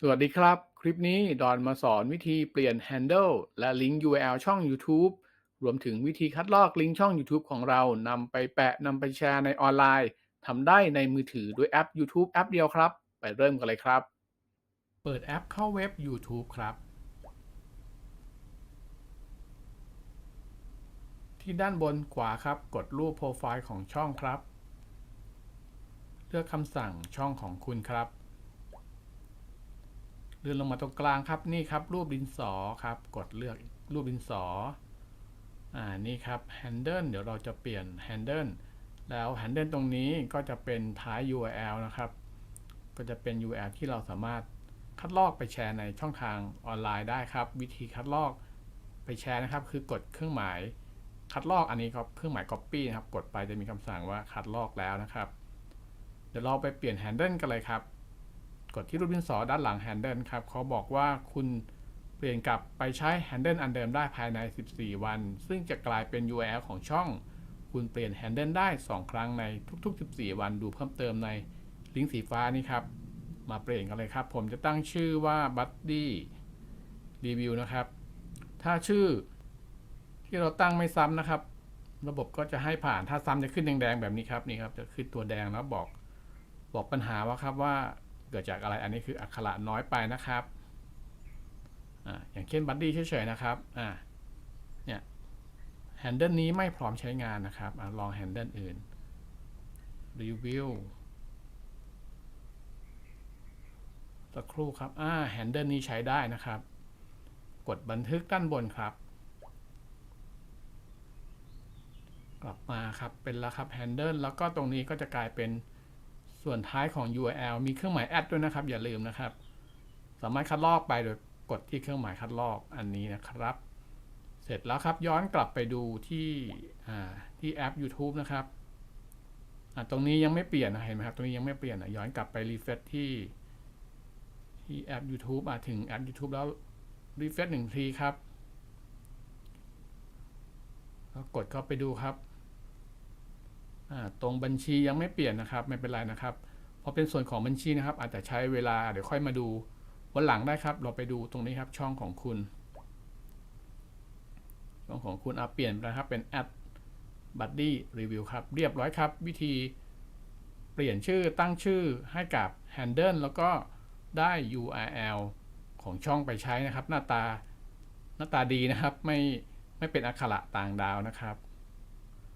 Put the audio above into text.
สวัสดีครับ คลิปนี้ดอนมาสอนวิธีเปลี่ยน Handle และลิงก์ URL ช่อง YouTube รวมถึงวิธีคัดลอกลิงก์ช่อง YouTube ของเรานำไปแปะนำไปแชร์ในออนไลน์ทำได้ในมือถือด้วยแอป YouTube แอปเดียวครับ ไปเริ่มกันเลยครับ เปิดแอปเข้าเว็บ YouTube ครับ ที่ด้านบนขวาครับ กดรูปโปรไฟล์ของช่องครับ เลือกคำสั่งช่องของคุณครับ เลื่อนลงมาตรงกลางครับนี่ครับ รูปดินสอครับ กดเลือกรูปดินสออ่านี่ครับ handle เดี๋ยวเราจะเปลี่ยน handle แล้ว handle ตรงนี้ก็จะเป็นท้าย URL นะครับ ก็จะเป็น URL ที่เราสามารถคัดลอกไปแชร์ในช่องทางออนไลน์ได้ครับ วิธีคัดลอกไปแชร์นะครับ คือกดเครื่องหมายคัดลอกอันนี้ครับเครื่องหมาย copy นะครับ กดไปจะมีคำสั่งว่าคัดลอกแล้วนะครับ เดี๋ยวเราไปเปลี่ยน handle กันเลยครับ กดที่รูปดินสอด้านหลัง handle ครับเขาบอกว่าคุณเปลี่ยนกลับไปใช้ handle อันเดิมได้ภายใน 14 วัน ซึ่งจะกลายเป็น URL ของช่อง คุณเปลี่ยน handle ได้ 2 ครั้งในทุก ๆ 14 วันดูเพิ่มเติมในลิงก์สีฟ้านี่ครับ มาเปลี่ยนกันเลยครับ ผมจะตั้งชื่อว่า buddy review นะครับ ถ้าชื่อที่เราตั้งไม่ซ้ำนะครับ ระบบก็จะให้ผ่านถ้าซ้ำจะขึ้นแดงๆแบบนี้ครับนี่ครับจะขึ้นตัวแดงแล้วบอกบอกปัญหาว่าครับว่า เกิดจากอะไรอันนี้คืออักขระน้อยไปนะครับออย่างเช่นบัดดี้เฉยๆนะครับเนี่ยแฮนเดิลนี้ไม่พร้อมใช้งานนะครับอลองแฮนเดิลอื่นรีวิวสักครู่ครับอ่าแฮนเดิลนี้ใช้ได้นะครับ กดบันทึกด้านบนครับ กลับมาครับเป็นแล้วครับ handle แล้วก็ตรงนี้ก็จะกลายเป็น ส่วนท้ายของ URL มีเครื่องหมาย add ด้วยนะครับ อย่าลืมนะครับ สามารถคัดลอกไปโดยกดที่เครื่องหมายคัดลอกอันนี้นะครับ เสร็จแล้วครับย้อนกลับไปดูที่ที่แอป YouTube นะครับตรงนี้ยังไม่เปลี่ยนนะเห็นไหมครับตรงนี้ยังไม่เปลี่ยนย้อนกลับไปรีเฟซที่ที่แอป YouTube มาถึงแอป YouTube แล้วรีเฟซหนึ่งทีครับแล้วกดเข้าไปดูครับ ตรงบัญชียังไม่เปลี่ยนนะครับไม่เป็นไรนะครับพราะเป็นส่วนของบัญชีนะครับ อาจจะใช้เวลาเดี๋ยวค่อยมาดูวันหลังได้ครับ เราไปดูตรงนี้ครับช่องของคุณช่องของคุณอาเปลี่ยนนะครับเป็น add buddy review ครับเรียบร้อยครับ วิธีเปลี่ยนชื่อตั้งชื่อให้กับ handle แล้วก็ได้ URL ของช่องไปใช้นะครับ หน้าตาหน้าตาดีนะครับ ไม่ไม่เป็นอักขระต่างดาวนะครับ